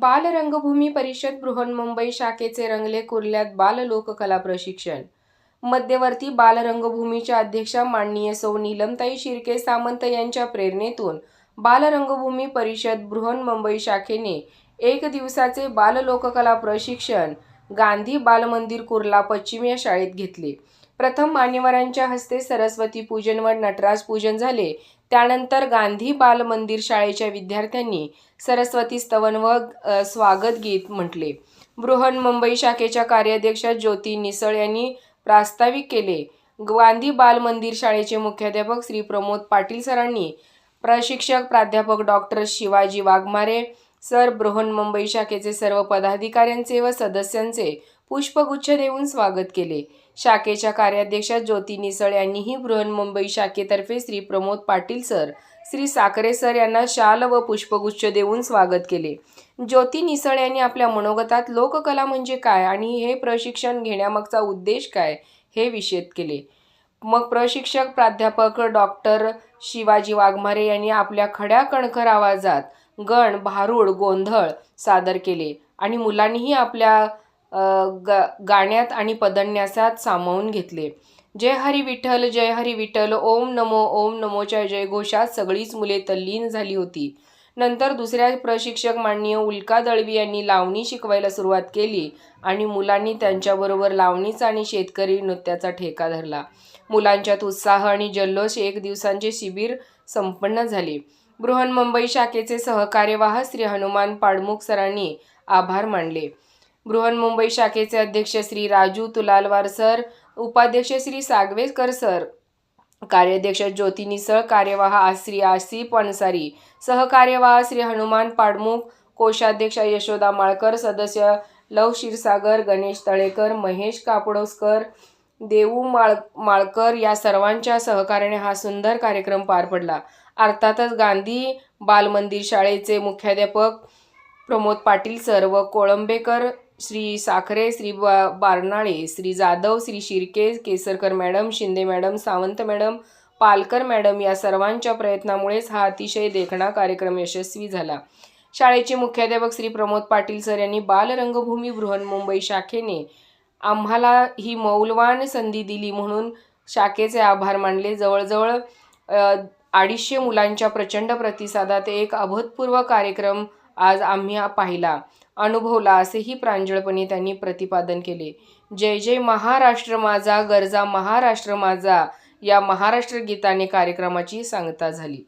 बाल रंगभूमी परिषद बृहन्मुंबई शाखेचे रंगले कुर्ल्यात बाल लोककला प्रशिक्षण. मध्यवर्ती बाल रंगभूमीच्या अध्यक्षा माननीय सौ नीलमताई शिर्के सामंत यांच्या प्रेरणेतून बाल रंगभूमी परिषद बृहन्मुंबई शाखेने एक दिवसाचे बाल लोककला प्रशिक्षण गांधी बालमंदिर कुर्ला पश्चिम या शाळेत घेतले. प्रथम मान्यवरांच्या हस्ते सरस्वती पूजन व नटराज पूजन झाले. त्यानंतर गांधी बाल मंदिर शाळेच्या विद्यार्थ्यांनी सरस्वती स्तवन व स्वागत गीत म्हटले. बृहन मुंबई शाखेच्या कार्याध्यक्षा ज्योती निसळ यांनी प्रास्ताविक केले. गांधी बाल मंदिर शाळेचे मुख्याध्यापक श्री प्रमोद पाटील सरांनी प्रशिक्षक प्राध्यापक डॉक्टर शिवाजी वाघमारे सर बृहन मुंबई शाखेचे सर्व पदाधिकाऱ्यांचे व सदस्यांचे पुष्पगुच्छ देऊन स्वागत केले. शाखेच्या कार्याध्यक्षा ज्योती निसळ यांनीही बृहन मुंबई शाखेतर्फे श्री प्रमोद पाटील सर श्री साखरे सर यांना शाल व पुष्पगुच्छ देऊन स्वागत केले. ज्योती निसळ यांनी आपल्या मनोगतात लोककला म्हणजे काय आणि हे प्रशिक्षण घेण्यामागचा उद्देश काय हे विषद केले. मग प्रशिक्षक प्राध्यापक डॉक्टर शिवाजी वाघमारे यांनी आपल्या खड्या कणखर आवाजात गण भारूड गोंधळ सादर केले आणि मुलांनीही आपल्या ग गाण्यात आणि पदन्यासात सामावून घेतले. जय हरी विठ्ठल जय हरी विठ्ठल ओम नमो ओम नमोच्या जयघोषात सगळीच मुले तल्लीन झाली होती. नंतर दुसऱ्या प्रशिक्षक माननीय उल्का दळवी यांनी लावणी शिकवायला सुरुवात केली आणि मुलांनी त्यांच्याबरोबर लावणीचा आणि शेतकरी नृत्याचा ठेका धरला. मुलांच्यात उत्साह आणि जल्लोष एक दिवसांचे शिबिर संपन्न झाले. बृहन मुंबई शाखेचे सहकार्यवाह श्री हनुमान पाडमुख सरांनी आभार मानले. बृहन्मुंबई शाखेचे अध्यक्ष श्री राजू तुलालवार सर उपाध्यक्ष श्री सागवेकर सर कार्याध्यक्ष ज्योती निसळ कार्यवाह श्री आसिफ अन्सारी सहकार्यवाह श्री हनुमान पाडमुख कोषाध्यक्ष यशोदा माळकर सदस्य लव क्षीरसागर गणेश तळेकर महेश कापडोसकर देऊ माळ माळकर या सर्वांच्या सहकार्याने हा सुंदर कार्यक्रम पार पडला. अर्थातच गांधी बालमंदिर शाळेचे मुख्याध्यापक प्रमोद पाटील सर व कोळंबेकर श्री साखरे श्री बा Barnale Shri Jadhav Shri Shirke Kesarkar madam Shinde madam Sawant madam Palkar madam या सर्वांच्या प्रयत्नामुळेच हा अतिशय देखणा कार्यक्रम यशस्वी झाला. शाळेचे मुख्याध्यापक श्री प्रमोद पाटील सर यांनी बालरंगभूमी बृहन्मुंबई शाखेने आम्हाला ही मौल्यवान संधी दिली म्हणून शाखेचे आभार मानले. जवळजवळ अडीचशे मुलांच्या प्रचंड प्रतिसादात एक अभूतपूर्व कार्यक्रम आज आम्ही पाहिला. अनुभवला असेही प्रांजळपणे त्यांनी प्रतिपादन केले. जय जय महाराष्ट्र माझा गरजा महाराष्ट्र माझा या महाराष्ट्र गीताने कार्यक्रमाची सांगता झाली.